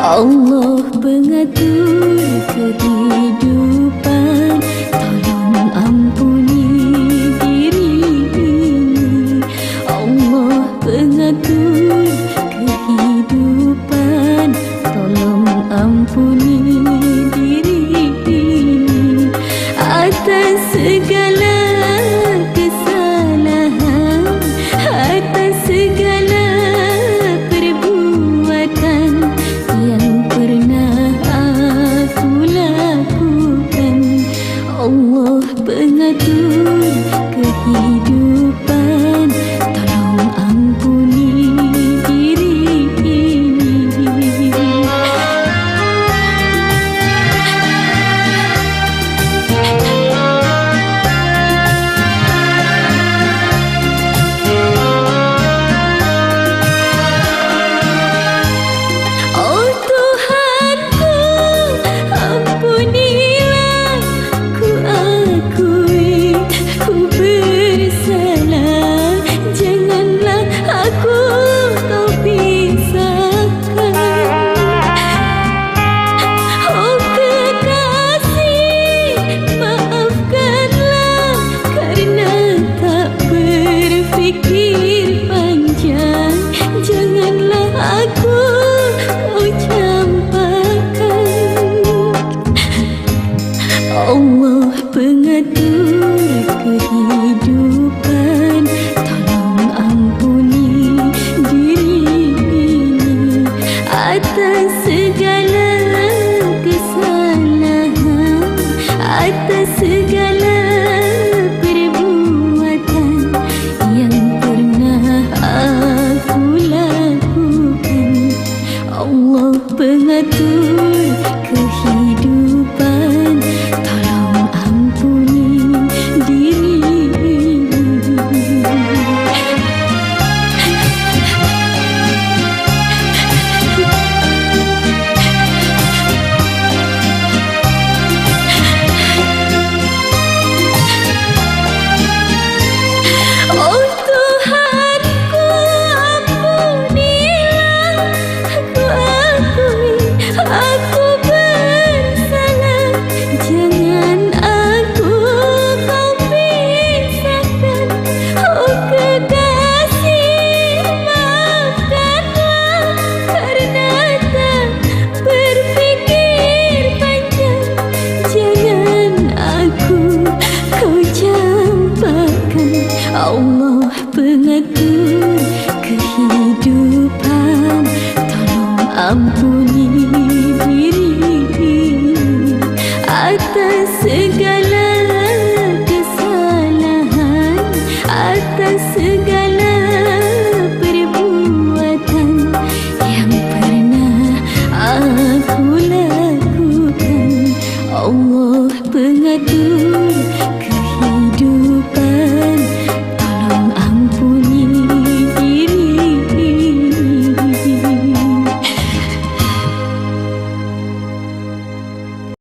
Allah pengatur kehidupan. Tolong ampuni diri ini. Allah pengatur kehidupan. Tolong ampuni diri ini. Atas segala Allah pengatur kehidupan. Tolong ampuni diri ini Atas segala kesalahan Atas segala perbuatan Yang pernah aku lakukan. Allah pengatur Allah pengatur kehidupan. Tolong ampuni diri Atas segala kesalahan Atas segala perbuatan Yang pernah aku lakukan. Allah pengatur